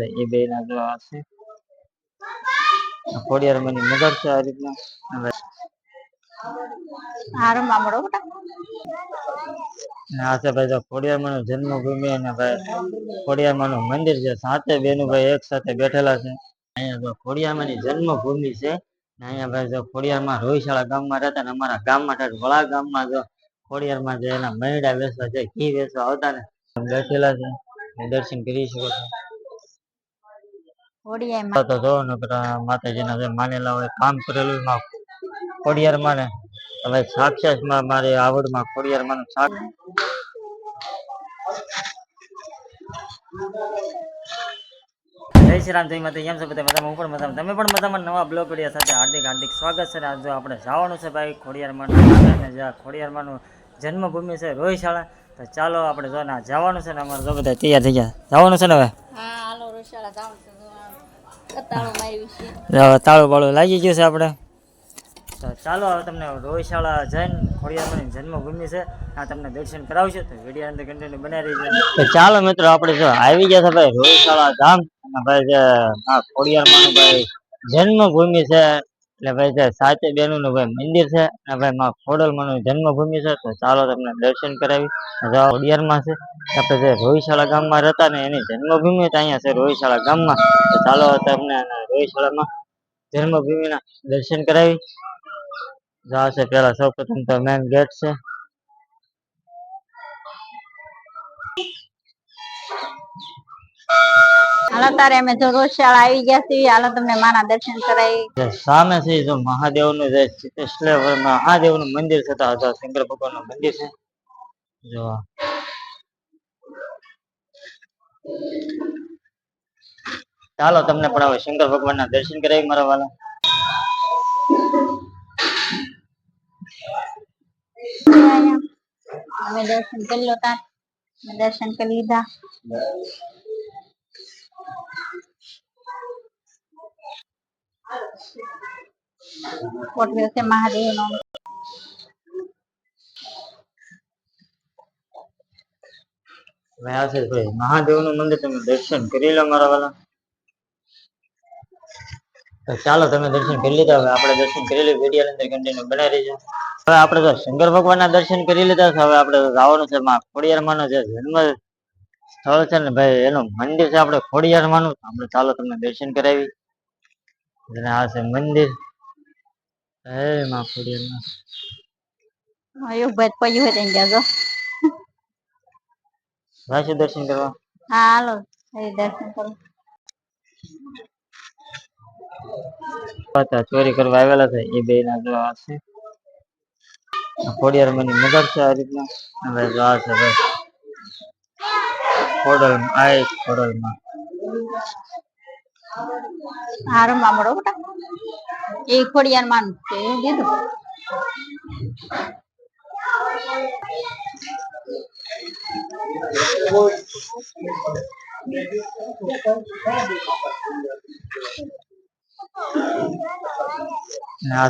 છે એ બે ના આ છે. ખોડિયાર મને મગર છે આ રીતના. રમવા મળો બેટા. આ છે ભાઈ જો ખોડિયારમાં જન્મભૂમિ અને ભાઈ ખોડિયારમાં મંદિર છે. સાતે બેનું ભાઈ એક સાથે બેઠેલા છે. અહીંયા જો ખોડિયારમાં ની જન્મભૂમિ છે. અહીંયા ભાઈ જો ખોડિયારમાં રોહિશાળા ગામમાં રહેતા ને અમારા ગામમાં વળા ગામમાં જો ખોડિયારમાં જે એના મૈડા વેચવા છે ઘી વેચવા આવતા ને બેઠેલા છે. દર્શન કરી શકો છો હોડિયામાં તો જો માતાજીના જે માનેલા હોય કામ કરેલું એમાં ખોડિયારમાં ને હવે સાક્ષાતમાં મારી આવડમાં ખોડિયારમાં નું સાક્ષ જય શ્રી રામ જય માતા કેમ છો બધા? મજામાં? હું પણ મજામાં. તમે પણ મજામાં? નવા બ્લોગ વીડિયો સાથે હાર્દિક હાર્દિક સ્વાગત છે આજે આપણે જવાનું છે ભાઈ ખોડિયારમાં. ને જ્યાં ખોડિયારમાંનું જન્મભૂમિ છે રોહિશાળા. તો ચાલો આપણે જો ના જવાનું છે ને અમારે જો બધા તૈયાર થઈ ગયા. જવાનું છે ને હવે? હા હાલો રોશાળા જાઉં છું કતાળો મારી છે હવે તાળું બાળું લાગી ગયું છે આપણે. તો ચાલો હવે તમને રોહિશાળા જૈન ખોડિયારની જન્મભૂમિ છે. આ તમને દર્શન કરાવશું તો વીડિયો અંદર કન્ટિન્યુ બનાવી રહી તો ચાલો મિત્રો આપણે જો આવી ગયા છે ભાઈ રોહિશાળા ધામ. અને ભાઈ જે આ ખોડિયારમાંનું ભાઈ જન્મભૂમિ છે. એટલે ભાઈ જે સાચે બેનું નું ભાઈ મંદિર છે અને ભાઈ માં ખોડલમાંનું જન્મભૂમિ છે. તો ચાલો તમને દર્શન કરાવી. જો ખોડિયારમાં છે. આપણે જે રોહિશાળા ગામમાં રહેતા ને એની જન્મભૂમિ તો અહીંયા છે રોહિશાળા ગામમાં. તો ચાલો તમને રોહિશાળામાં જન્મભૂમિના દર્શન કરાવી. જવા છે પેલા સૌ પ્રથમ તો મેન ગેટ છે. હાલો તારે અમે જો આવી ગયા છીએ. હાલો તમને માના દર્શન કરાવી. સામે છે જો મહાદેવનું જે મહાદેવનું મંદિર છે તો શંકર ભગવાનનું મંદિર છે. જો ચાલો તમને પણ હવે શંકર ભગવાન ના દર્શન કરાવી મારા વાલા. અમે દર્શન કરી લો તાર. દર્શન કરી લીધા. કોટવ્યો છે મહાદેવ નો હવે આ છે ભાઈ. મહાદેવનું મંદિર તમે દર્શન કરી લો મારા વાલા. તો ચાલો તમે દર્શન કરી લીધા. હવે આપણે દર્શન કરી લઈએ. વીડિયો અંદર કન્ટિન્યુ બનાવી રહીજો હવે આપણે તો શંકર ભગવાનના દર્શન કરી લીધા છે. હવે આપણે જવાનું છે, માં ખોડિયારમાં નો જે જન્મ સ્થળ છે ને ભાઈ, એનું મંદિર છે આપણે ખોડિયારમાં નું આપણે ચાલો તમને દર્શન કરાવી આ છે મંદિર હે માં ખોડિયારમાં એવું ભાઈ પડ્યું હોય ત્યાં ગયા જો રાશી દર્શન કરવા હા હાલો એ દર્શન કરો હતા ચોરી કરવા આવેલા છે એ બે ના જો આ છે ખોડિયાર ની મગર છે આ રીતના હવે જો આ છે ભાઈ ખોડલ આ એક ખોડલ મામડો બેટા. એ ખોડિયાર માન છે દીધું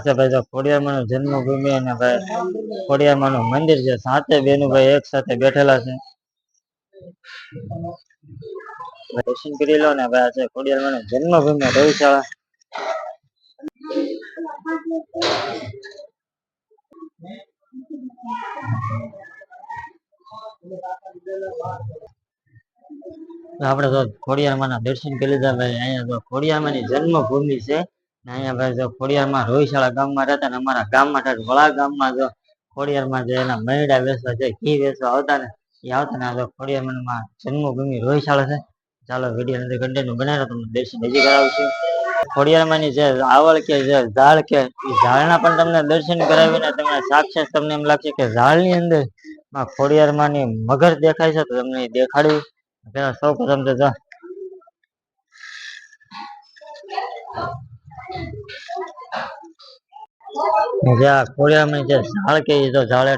ભાઈ તો ખોડિયારમાં નું જન્મભૂમિ અને ભાઈ ખોડિયારમાં નું મંદિર છે. સાતે બેનું ભાઈ એક સાથે બેઠેલા છે. દર્શન કરી લો ને ભાઈ આજે ખોડિયાર જન્મભૂમિ રવિશાળા આપણે તો ખોડિયારમાં દર્શન કરી લીધા ભાઈ, અહીંયા તો ખોડિયારમાં ની જન્મભૂમિ છે. ને અહીંયા ભાઈ જો ખોડિયારમાં રોહિશાળા ગામમાં રહેતા ને અમારા ગામમાં વળા ગામમાં જો ખોડિયારમાં જે એના મૈડા વેચવા છે, ઘી વેચવા આવતા ને, એ આવતા ને આ જો ખોડિયારમાં જન્મભૂમિ રોહિશાળા છે. ચાલો, વીડિયો અંદર કન્ટિન્યુ બનાવ્યો તમને દર્શન હજી કરાવશું. ખોડિયારમાં ની જે આવળ કે જે ઝાડ કે એ ઝાડના પણ તમને દર્શન કરાવીને તમને સાક્ષાત તમને એમ લાગશે કે ઝાડની અંદરમાં ખોડિયારમાં મગર દેખાય છે, તો તમને દેખાડ્યું. પેલા સૌ પ્રથમ તો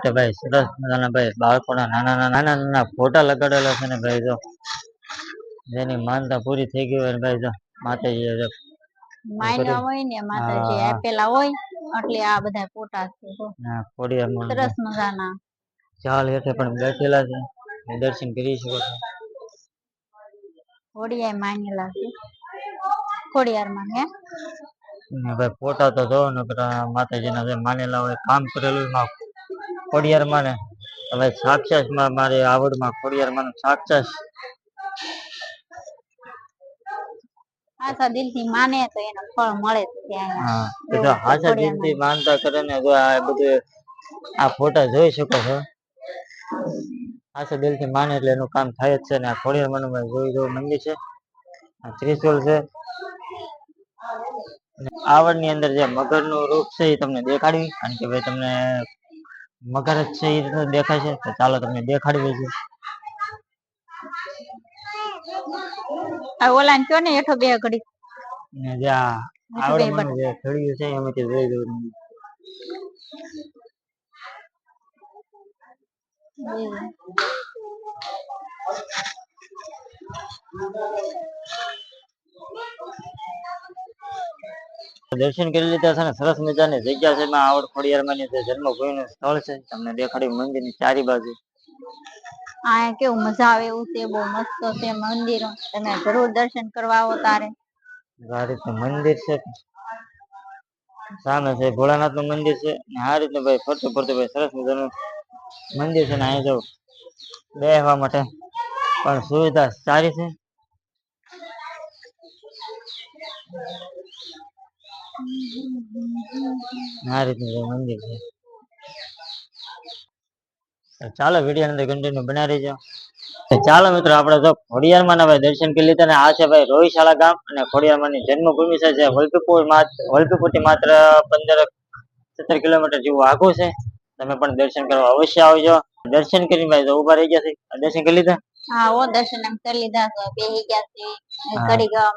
કે ભાઈ સરસ મજાના ભાઈ બાળકોના નાના નાના નાના ફોટા લગાડેલા છે ને ભાઈ જો. જેની માનતા પૂરી થઈ ગઈ હોય ભાઈ જો માતાજી હોય ને માતાજી આપેલા હોય એટલે આ બધા ફોટા છે હા આ ખોડિયારમાં સરસ મજાના. ચાલ હેઠે પણ બેઠેલા છે. દર્શન કરી શકો છો. ખોડિયાર માનેલા છે. ખોડિયાર માં ને ભાઈ ફોટા તો જોવો ને માતાજીના જે માનેલા હોય કામ કરેલું માં ખોડિયાર માને હવે સાક્ષાતમાં મારી આવડમાં ખોડિયાર માનું સાક્ષાત આખા દિલથી માને તો એને ફળ મળે જ હા બધા છે દિલથી માનતા કરે ને તો આ બધું આ ફોટા જોઈ શકો છો. હાચા દિલથી માને એટલે એનું કામ થાય જ છે ને આ ખોડિયાર મનુભાઈ જોઈ જોવું મંદિર છે. આ ત્રિશુલ છે. આવડ આવડની અંદર જે મગરનું રૂપ છે એ તમને દેખાડવી. કારણ કે ભાઈ તમને મગર જ છે એ રીતનું દેખાય છે. તો ચાલો તમને દેખાડવી છે આ ઓલા ને કયો ને હેઠો બે ઘડી. ને જે આ હેઠો બે આવડવાનું જે છે એમાંથી જોઈ દઉં તમને. દર્શન કરી લીધા છે ને સરસ મજાની જગ્યા છે એમાં આવડ ખોડિયારમાં જે જન્મભૂમિનું સ્થળ છે તમને દેખાડ્યું મંદિરની ચારી બાજુ. આ કેવું મજા આવે એવું છે, બહુ મસ્ત છે મંદિર. તમે જરૂર દર્શન કરવા આવો તારે. આ તો મંદિર છે. સામે છે ભોળાનાથનું મંદિર છે. આ રીતનું ભાઈ ફરતું ફરતું ભાઈ સરસ મજાનું મંદિર છે ને અહીંયા જવું બેસવા માટે. પણ સુવિધા સારી છે. આ રીતનું મંદિર છે. ચાલો વીડિયો અંદર કન્ટિન્યુ બના રહેજો ચાલો મિત્રો આપણે તો ખોડિયારમાં ભાઈ દર્શન કરી લીધા ને આ છે ભાઈ રોહિશાળા ગામ અને ખોડિયારમાં ની જન્મભૂમિ છે જે વલભીપુર વલભીપુરથી માત્ર પંદર સત્તર કિલોમીટર જેવું આઘું છે. તમે પણ દર્શન કરવા અવશ્ય આવજો. દર્શન કરીને ભાઈ તો ઊભા રહી ગયા છે. દર્શન કરી લીધા? હા ઓ દર્શન એમ કરી લીધા છે. બેહી ગયા છે.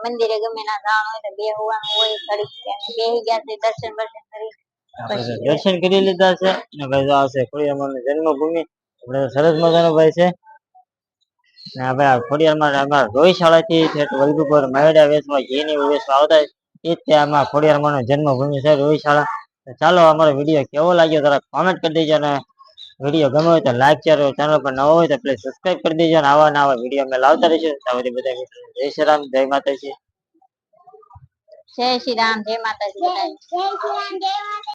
મંદિરે ગમે ના જાણ હોય તો બેહવાનું હોય ઘડીક બેહી ગયા છે દર્શન બર્શન કરી. આપણે દર્શન કરી લીધા છે અને ભાઈ આવશે ખોડિયારમાં જન્મભૂમિ આપણે સરસ મજાનો ભાઈ છે. ને આપણે ભાઈ આ ખોડિયારમાં અમારા રોહિશાળા થી વલ્ગુપર મહેડા વેશમાં ઘીની વેશમાં આવતા એ જ ત્યાં આમાં ખોડિયારમાં જન્મભૂમિ છે રોહિશાળા તો ચાલો અમારો વીડિયો કેવો લાગ્યો જરા કોમેન્ટ કરી દેજો અને વીડિયો ગમ્યો હોય તો લાઈક શેર ચેનલ પર નવો હોય તો પ્લીઝ સબસ્ક્રાઈબ કરી દેજો અને આવા નવા વીડિયો અમે લાવતા રહીશું. ત્યાં સુધી બધા મિત્રો જય શ્રી રામ જય માતાજી. જય શ્રી રામ જય માતાજી.